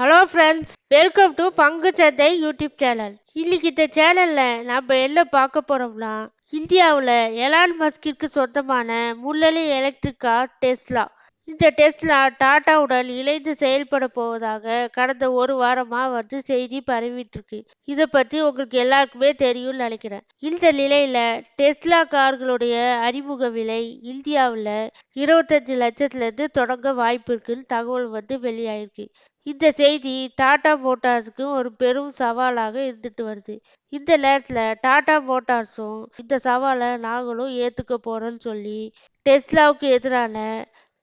Hello friends welcome to பங்கு சந்தை YouTube channel இன்னைக்கு இந்த சேனல்ல நம்ம என்ன பார்க்க போறோம்னா இந்தியாவில் எலான் மஸ்கிற்கு சொந்தமான முள்ளலி எலக்ட்ரிக் கார் டெஸ்லா இந்த டெஸ்லா டாட்டாவுடன் இணைந்து செயல்பட போவதாக கடந்த ஒரு வாரமா வந்து செய்தி பரவிட்டு இருக்கு இதை பத்தி உங்களுக்கு எல்லாருக்குமே தெரியும்னு நினைக்கிறேன். இந்த நிலையில டெஸ்லா கார்களுடைய அறிமுக விலை இந்தியாவில் இருபத்தஞ்சு லட்சத்துல இருந்து தொடங்க வாய்ப்பு இருக்குன்னு தகவல் வந்து வெளியாயிருக்கு. இந்த செய்தி டாடா மோட்டார்ஸுக்கு ஒரு பெரும் சவாலாக இருந்துட்டு வருது. இந்த நேரத்தில் டாடா மோட்டார்ஸும் இந்த சவாலை நாங்களும் ஏற்றுக்க போகிறோன்னு சொல்லி டெஸ்லாவுக்கு எதிரான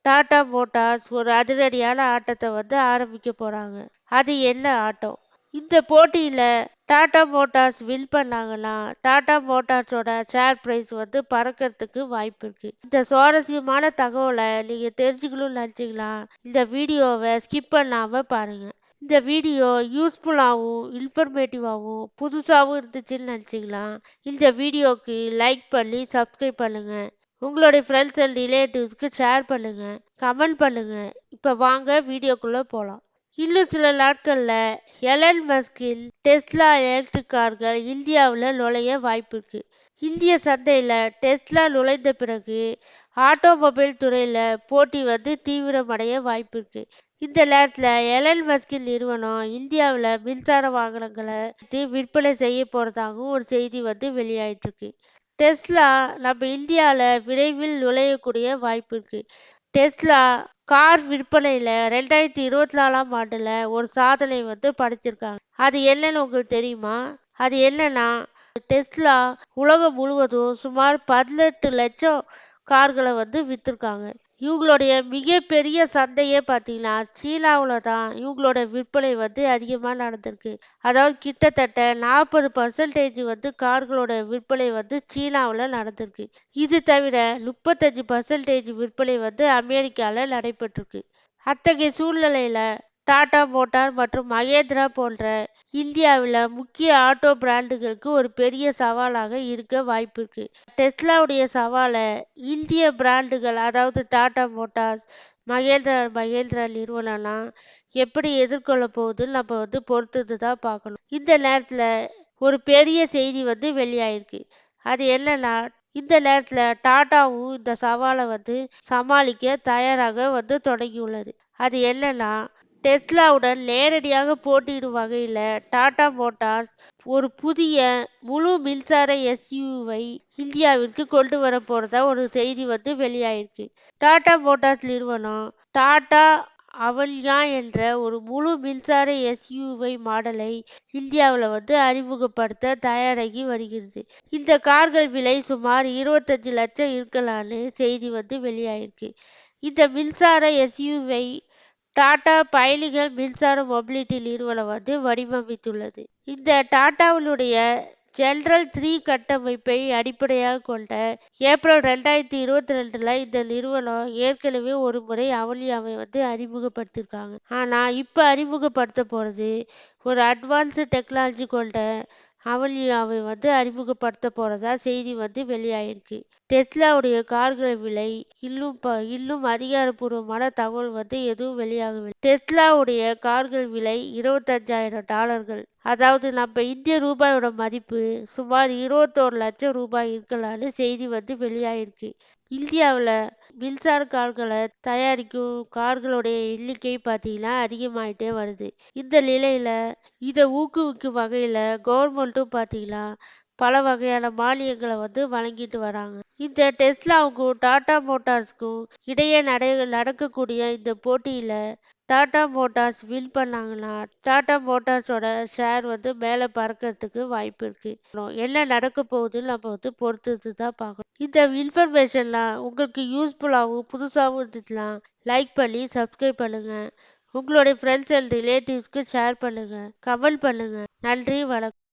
டாடா மோட்டார்ஸ் ஒரு அதிரடியான ஆட்டத்தை வந்து ஆரம்பிக்க போகிறாங்க அது என்ன ஆட்டம்? இந்த போட்டியில் டாடா மோட்டார்ஸ் வின் பண்ணாங்கன்னா டாடா மோட்டார்ஸோட ஷேர் ப்ரைஸ் வந்து பறக்கிறதுக்கு வாய்ப்பு இருக்கு. இந்த சுவாரஸ்யமான தகவலை நீங்க தெரிஞ்சுக்கணும்னு நினைச்சீங்களா இந்த வீடியோவை ஸ்கிப் பண்ணாம பாருங்க. இந்த வீடியோ யூஸ்ஃபுல்லாகவும் இன்ஃபர்மேட்டிவாகவும் புதுசாகவும் இருந்துச்சுன்னு நினச்சிங்களா இந்த வீடியோவுக்கு லைக் பண்ணி சப்ஸ்கிரைப் பண்ணுங்கள் உங்களுடைய ஃப்ரெண்ட்ஸ் அண்ட் ரிலேட்டிவ்ஸ்க்கு ஷேர் பண்ணுங்கள் கமெண்ட் பண்ணுங்கள் இப்போ வாங்க வீடியோக்குள்ளே போகலாம் இன்னும் சில நாட்களில் எலன் மஸ்கில் டெஸ்லா எலக்ட்ரிக் கார்கள் இந்தியாவில் நுழைய வாய்ப்பு இருக்குது இந்திய சந்தையில் டெஸ்லா நுழைந்த பிறகு ஆட்டோமொபைல் துறையில் போட்டி வந்து தீவிரமடைய வாய்ப்பு இருக்குது இந்த நேரத்தில் எலன் மஸ்கின் நிறுவனம் இந்தியாவில் மின்சார வாகனங்களை விற்பனை செய்ய போகிறதாகவும் ஒரு செய்தி வந்து வெளியாயிட்டிருக்கு டெஸ்லா நம்ம இந்தியாவில் விரைவில் நுழையக்கூடிய வாய்ப்பு இருக்கு டெஸ்லா கார் விற்பனையில் ரெண்டாயிரத்தி இருபத்தி நாலாம் ஆண்டில் ஒரு சாதனை வந்து படைச்சிருக்காங்க. அது என்னன்னு உங்களுக்கு தெரியுமா? அது என்னன்னா டெஸ்லா உலகம் முழுவதும் சுமார் பதினெட்டு லட்சம் கார்களை வந்து விற்றுருக்காங்க இவங்களுடைய மிகப்பெரிய சந்தையே பார்த்தீங்கன்னா சீனாவில் தான் இவங்களோட விற்பனை வந்து அதிகமாக நடந்திருக்கு. அதாவது கிட்டத்தட்ட நாற்பது பர்சன்டேஜ் வந்து கார்களோட விற்பனை வந்து சீனாவில் நடந்திருக்கு. இது தவிர முப்பத்தஞ்சு பர்சன்டேஜ் விற்பனை வந்து அமெரிக்காவில் நடைபெற்றிருக்கு. அத்தகைய சூழ்நிலையில் டாடா மோட்டார் மற்றும் மகேந்திரா போன்ற இந்தியாவில் முக்கிய ஆட்டோ பிராண்டுகளுக்கு ஒரு பெரிய சவாலாக இருக்க வாய்ப்பு இருக்கு. டெஸ்லாவுடைய சவாலை இந்திய பிராண்டுகள் அதாவது டாடா மோட்டார்ஸ் மகேந்திரா மகேந்திரா நிறுவனம்னா எப்படி எதிர்கொள்ள போகுதுன்னு நம்ம வந்து பொறுத்து தான் பார்க்கணும். இந்த நேரத்தில் ஒரு பெரிய செய்தி வந்து வெளியாயிருக்கு. அது என்னன்னா இந்த நேரத்தில் டாட்டாவும் இந்த சவாலை வந்து சமாளிக்க தயாராக வந்து தொடங்கியுள்ளது. அது என்னன்னா டெஸ்லாவுடன் நேரடியாக போட்டியிடும் வகையில் டாடா மோட்டார்ஸ் ஒரு புதிய முழு மின்சார எஸ்யூவை இந்தியாவிற்கு கொண்டு வர போகிறதா ஒரு செய்தி வந்து வெளியாயிருக்கு. டாடா மோட்டார்ஸ் நிறுவனம் டாடா அவல்யா என்ற ஒரு முழு மின்சார எஸ்யூவை மாடலை இந்தியாவில் வந்து அறிமுகப்படுத்த தயாராகி வருகிறது. இந்த கார்கள் விலை சுமார் இருபத்தஞ்சு லட்சம் இருக்கலான்னு செய்தி வந்து வெளியாயிருக்கு. இந்த மின்சார எஸ்யூவை டாடா பயணிகள் மின்சார மொபிலிட்டி நிறுவனம் வந்து வடிவமைத்துள்ளது. இந்த டாட்டாவினுடைய ஜென்ரல் த்ரீ கட்டமைப்பை அடிப்படையாக கொண்ட ஏப்ரல் ரெண்டாயிரத்தி இருபத்தி ரெண்டுல இந்த நிறுவனம் ஏற்கனவே ஒரு முறை அவலியாவை வந்து அறிமுகப்படுத்தியிருக்காங்க ஆனால் இப்போ அறிமுகப்படுத்த போகிறது ஒரு அட்வான்ஸு டெக்னாலஜி கொண்ட அமலியாவை வந்து அறிமுகப்படுத்த போறதா செய்தி வந்து வெளியாயிருக்கு. டெஸ்லாவுடைய கார்கள் விலை இன்னும் இன்னும் அதிகாரப்பூர்வமான தகவல் வந்து எதுவும் வெளியாகவில்லை. டெஸ்லாவுடைய கார்கள் விலை இருபத்தஞ்சாயிரம் டாலர்கள். அதாவது நம்ம இந்திய ரூபாயோட மதிப்பு சுமார் இருபத்தோரு லட்சம் ரூபாய் இருக்கலாம்னு செய்தி வந்து வெளியாயிருக்கு. இந்தியாவில் மின்சார கார்களை தயாரிக்கும் கார்களுடைய எண்ணிக்கை பார்த்தீங்கன்னா அதிகமாயிட்டே வருது. இந்த நிலையில இதை ஊக்குவிக்கும் வகையில் கவர்மெண்ட்டும் பார்த்தீங்கன்னா பல வகையான மானியங்களை வந்து வழங்கிட்டு வராங்க. இந்த டெஸ்லாவுக்கும் டாடா மோட்டார்ஸ்க்கும் இடையே நட நடக்கக்கூடிய இந்த போட்டியில டாடா மோட்டார்ஸ் வின் பண்ணாங்கன்னா டாடா மோட்டார்ஸோட ஷேர் வந்து மேலே பறக்கிறதுக்கு வாய்ப்பு இருக்குது என்ன நடக்க போகுதுன்னு நம்ம வந்து பொறுத்து தான் பார்க்கணும். இந்த இன்ஃபர்மேஷன்லாம் உங்களுக்கு யூஸ்ஃபுல்லாகவும் புதுசாகவும் இருந்துச்சுன்னா லைக் பண்ணி சப்ஸ்கிரைப் பண்ணுங்கள் உங்களுடைய ஃப்ரெண்ட்ஸ் அண்ட் ரிலேட்டிவ்ஸ்க்கு ஷேர் பண்ணுங்கள் கமெண்ட் பண்ணுங்கள் நன்றி வணக்கம்.